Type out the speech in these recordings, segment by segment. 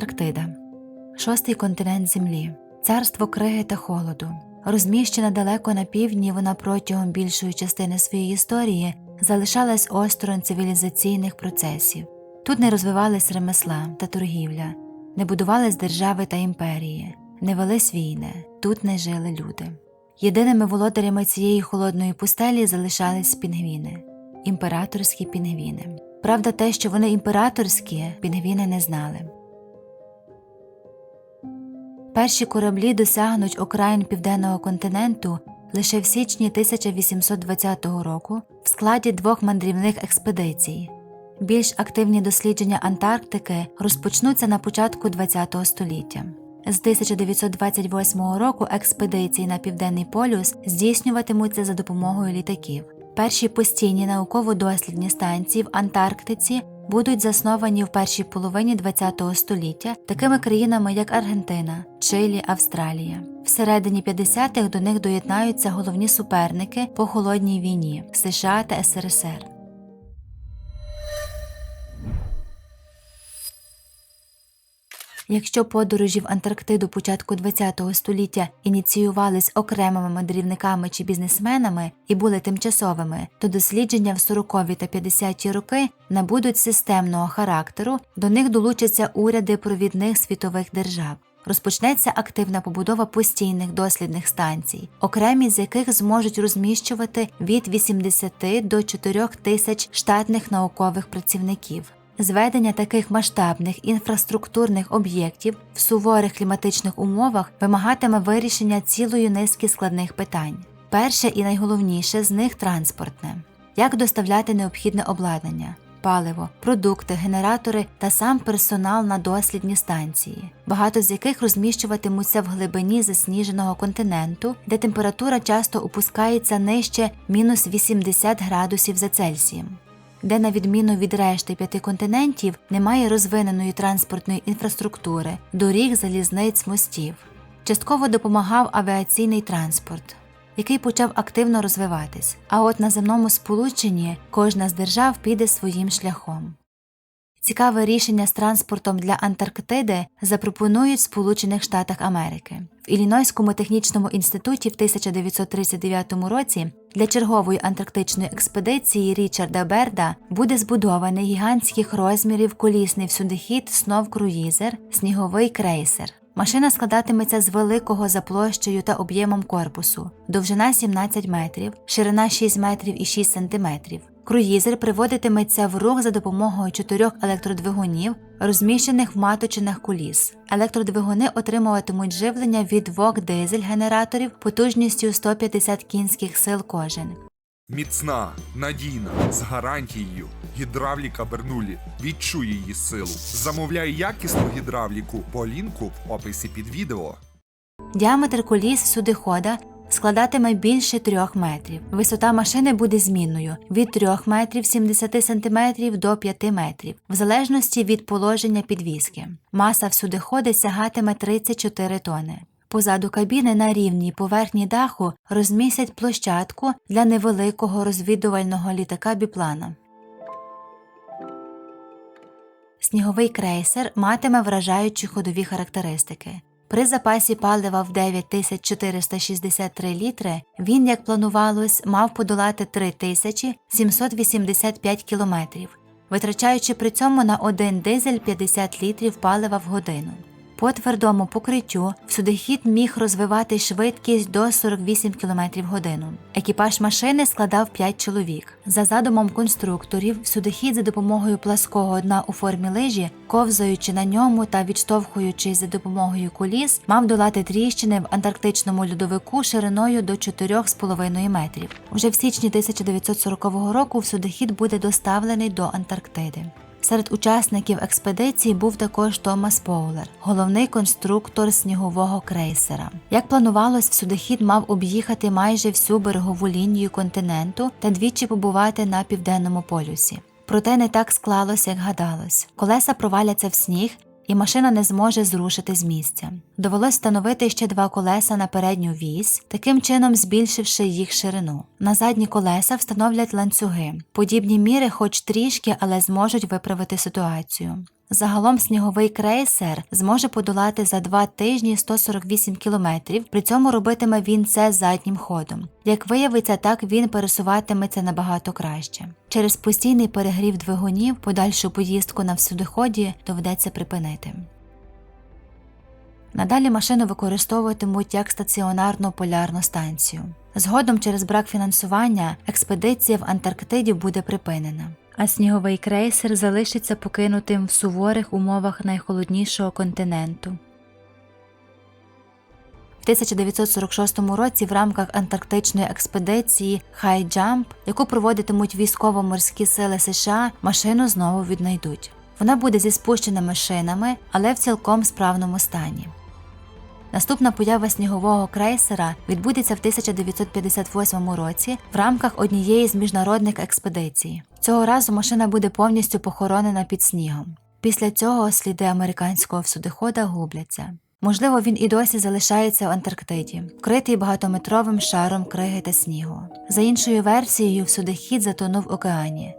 Антарктида шостий континент Землі, царство криги та холоду. Розміщена далеко на півдні, вона протягом більшої частини своєї історії залишалась осторонь цивілізаційних процесів. Тут не розвивались ремесла та торгівля, не будувались держави та імперії, не велись війни, тут не жили люди. Єдиними володарями цієї холодної пустелі залишались пінгвіни, імператорські пінгвіни. Правда, те, що вони імператорські, пінгвіни не знали. Перші кораблі досягнуть окраїн південного континенту лише в січні 1820 року в складі двох мандрівних експедицій. Більш активні дослідження Антарктики розпочнуться на початку ХХ століття. З 1928 року експедиції на Південний полюс здійснюватимуться за допомогою літаків. Перші постійні науково-дослідні станції в Антарктиці будуть засновані в першій половині ХХ століття такими країнами, як Аргентина, Чилі, Австралія. Всередині 50-х до них доєднаються головні суперники по холодній війні США та СРСР. Якщо подорожі в Антарктиду початку ХХ століття ініціювались окремими мандрівниками чи бізнесменами і були тимчасовими, то дослідження в 40-ві та 50-ті роки набудуть системного характеру, до них долучаться уряди провідних світових держав. Розпочнеться активна побудова постійних дослідних станцій, окремі з яких зможуть розміщувати від 80 до 4 тисяч штатних наукових працівників. Зведення таких масштабних інфраструктурних об'єктів в суворих кліматичних умовах вимагатиме вирішення цілої низки складних питань. Перше і найголовніше з них транспортне як доставляти необхідне обладнання, паливо, продукти, генератори та сам персонал на дослідні станції, багато з яких розміщуватимуться в глибині засніженого континенту, де температура часто опускається нижче мінус 80 градусів за Цельсієм де, на відміну від решти п'яти континентів, немає розвиненої транспортної інфраструктури, доріг, залізниць, мостів. Частково допомагав авіаційний транспорт, який почав активно розвиватись. А от на земному сполученні кожна з держав піде своїм шляхом. Цікаве рішення з транспортом для Антарктиди запропонують в Сполучених Штатах Америки. В Іллінойському технічному інституті в 1939 році для чергової антарктичної експедиції Річарда Берда буде збудований гігантських розмірів колісний всюдихід снов круїзер, сніговий крейсер. Машина складатиметься з великого за площею та об'ємом корпусу, довжина 17 метрів, ширина 6 метрів і 6 сантиметрів. Круїзер приводитиметься в рух за допомогою чотирьох електродвигунів, розміщених в маточинах куліс. Електродвигуни отримуватимуть живлення від двох дизель-генераторів потужністю 150 кінських сил кожен. Міцна, надійна, з гарантією. Гідравліка Бернулі. Відчуй її силу. Замовляй якісну гідравліку по лінку в описі під відео. Діаметр коліс судихода складатиме більше 3 метрів. Висота машини буде змінною від 3 метрів 70 сантиметрів до 5 метрів, в залежності від положення підвіски. Маса всюдиходи сягатиме 34 тони. Позаду кабіни на рівній поверхні даху розмістять площадку для невеликого розвідувального літака біплана. Сніговий крейсер матиме вражаючі ходові характеристики. При запасі палива в 9463 літри він, як планувалось, мав подолати 3785 кілометрів, витрачаючи при цьому на один дизель 50 літрів палива в годину. По твердому покриттю всюдихід міг розвивати швидкість до 48 км в годину. Екіпаж машини складав 5 чоловік. За задумом конструкторів, всюдихід за допомогою плаского дна у формі лижі, ковзаючи на ньому та відштовхуючись за допомогою коліс, мав долати тріщини в антарктичному льодовику шириною до 4,5 метрів. Уже в січні 1940 року всюдихід буде доставлений до Антарктиди. Серед учасників експедиції був також Томас Поулер, головний конструктор снігового крейсера. Як планувалось, всюдихід мав об'їхати майже всю берегову лінію континенту та двічі побувати на південному полюсі. Проте не так склалося, як гадалось. Колеса проваляться в сніг, і машина не зможе зрушити з місця. Довелось встановити ще два колеса на передню вісь, таким чином збільшивши їх ширину. На задні колеса встановлять ланцюги. Подібні міри, хоч трішки, але зможуть виправити ситуацію. Загалом сніговий крейсер зможе подолати за два тижні 148 кілометрів, при цьому робитиме він це заднім ходом. Як виявиться, так він пересуватиметься набагато краще. Через постійний перегрів двигунів подальшу поїздку на всюдиході доведеться припинити. Надалі машину використовуватимуть як стаціонарну полярну станцію. Згодом через брак фінансування експедиція в Антарктиді буде припинена, а сніговий крейсер залишиться покинутим в суворих умовах найхолоднішого континенту. В 1946 році в рамках антарктичної експедиції High Jump, яку проводитимуть військово-морські сили США, машину знову віднайдуть. Вона буде зі спущеними шинами, але в цілком справному стані. Наступна поява снігового крейсера відбудеться в 1958 році в рамках однієї з міжнародних експедицій. Цього разу машина буде повністю похоронена під снігом. Після цього сліди американського всюдихода губляться. Можливо, він і досі залишається в Антарктиді, вкритий багатометровим шаром криги та снігу. За іншою версією, всюдихід затонув в океані.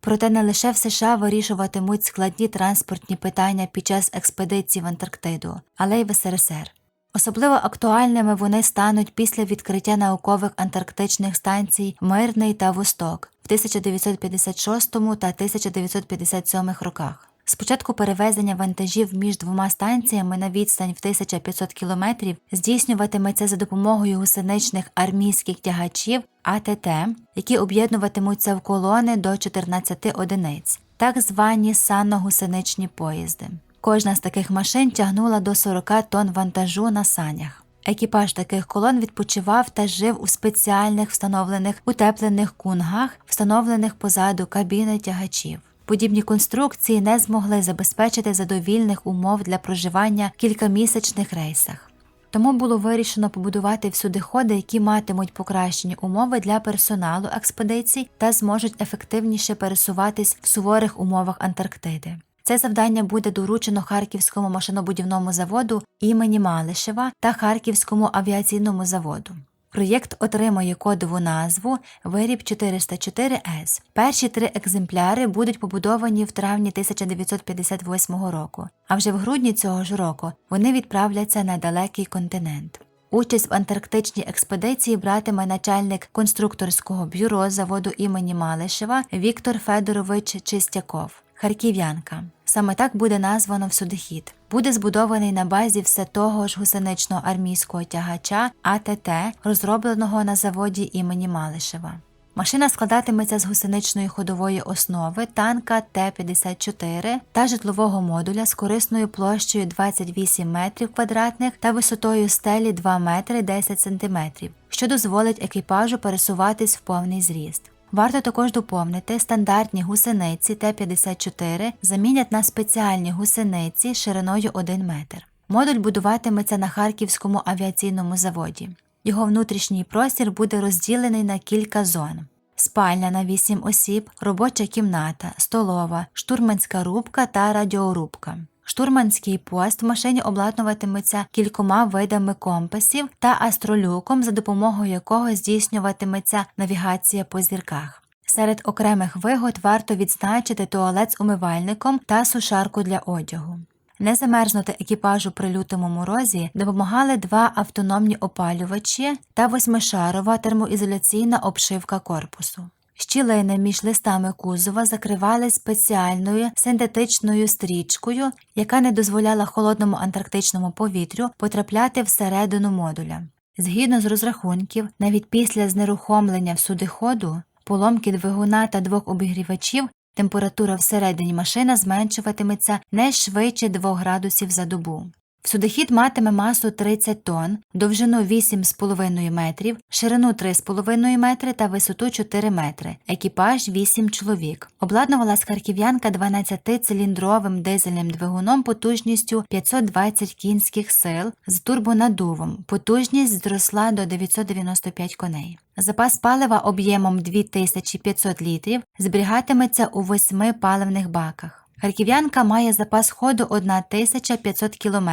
Проте не лише в США вирішуватимуть складні транспортні питання під час експедиції в Антарктиду, але й в СРСР. Особливо актуальними вони стануть після відкриття наукових антарктичних станцій Мирний та Восток в 1956 та 1957 роках. Спочатку перевезення вантажів між двома станціями на відстань в 1500 кілометрів здійснюватиметься за допомогою гусеничних армійських тягачів АТТ, які об'єднуватимуться в колони до 14 одиниць, так звані санно-гусеничні поїзди. Кожна з таких машин тягнула до 40 тонн вантажу на санях. Екіпаж таких колон відпочивав та жив у спеціальних встановлених утеплених кунгах, встановлених позаду кабіни тягачів. Подібні конструкції не змогли забезпечити задовільних умов для проживання в кількамісячних рейсах. Тому було вирішено побудувати всюдиходи, які матимуть покращені умови для персоналу експедицій та зможуть ефективніше пересуватись в суворих умовах Антарктиди. Це завдання буде доручено Харківському машинобудівному заводу імені Малишева та Харківському авіаційному заводу. Проєкт отримує кодову назву Виріб 404С. Перші три екземпляри будуть побудовані в травні 1958 року, а вже в грудні цього ж року вони відправляться на далекий континент. Участь в антарктичній експедиції братиме начальник конструкторського бюро заводу імені Малишева Віктор Федорович Чистяков, харків'янка. Саме так буде названо всюдихід. Буде збудований на базі все того ж гусеничного армійського тягача АТТ, розробленого на заводі імені Малишева. Машина складатиметься з гусеничної ходової основи танка Т-54 та житлового модуля з корисною площею 28 метрів квадратних та висотою стелі 2 метри 10 сантиметрів, що дозволить екіпажу пересуватись в повний зріст. Варто також доповнити, стандартні гусениці Т-54 замінять на спеціальні гусениці шириною 1 метр. Модуль будуватиметься на Харківському авіаційному заводі. Його внутрішній простір буде розділений на кілька зон. Спальня на 8 осіб, робоча кімната, столова, штурманська рубка та радіорубка. Штурманський пост в машині обладнуватиметься кількома видами компасів та астролюком, за допомогою якого здійснюватиметься навігація по зірках. Серед окремих вигод варто відзначити туалет з умивальником та сушарку для одягу. Не замерзнути екіпажу при лютому морозі допомагали два автономні опалювачі та восьмишарова термоізоляційна обшивка корпусу. Щілини між листами кузова закривали спеціальною синтетичною стрічкою, яка не дозволяла холодному антарктичному повітрю потрапляти всередину модуля. Згідно з розрахунків, навіть після знерухомлення всюдиходу, поломки двигуна та двох обігрівачів, температура всередині машини зменшуватиметься не швидше 2 градусів за добу. Всюдихід матиме масу 30 тонн, довжину 8,5 метрів, ширину 3,5 метри та висоту 4 метри, екіпаж 8 чоловік. Обладнувалась харків'янка 12-циліндровим дизельним двигуном потужністю 520 кінських сил з турбонадувом. Потужність зросла до 995 коней. Запас палива об'ємом 2500 літрів зберігатиметься у восьми паливних баках. Харків'янка має запас ходу 1500 км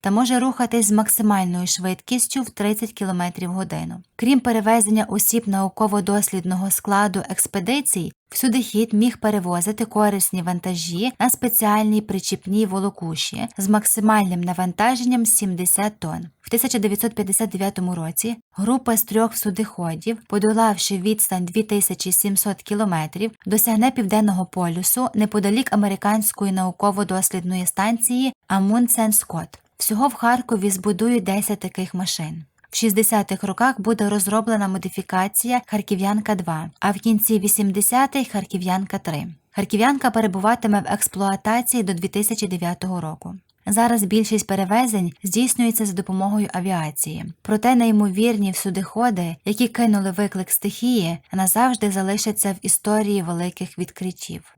та може рухатись з максимальною швидкістю в 30 км в годину. Крім перевезення осіб науково-дослідного складу експедицій, всюди хід міг перевозити корисні вантажі на спеціальній причіпній волокуші з максимальним навантаженням 70 тонн. В 1959 році група з трьох судиходів, подолавши відстань 2700 кілометрів, досягне південного полюсу неподалік американської науково-дослідної станції Амундсен Скотт. Всього в Харкові збудують 10 таких машин. В 60-х роках буде розроблена модифікація Харків'янка 2, а в кінці 80-х Харків'янка 3. Харків'янка перебуватиме в експлуатації до 2009 року. Зараз більшість перевезень здійснюється за допомогою авіації. Проте неймовірні всюдиходи, які кинули виклик стихії, назавжди залишаться в історії великих відкриттів.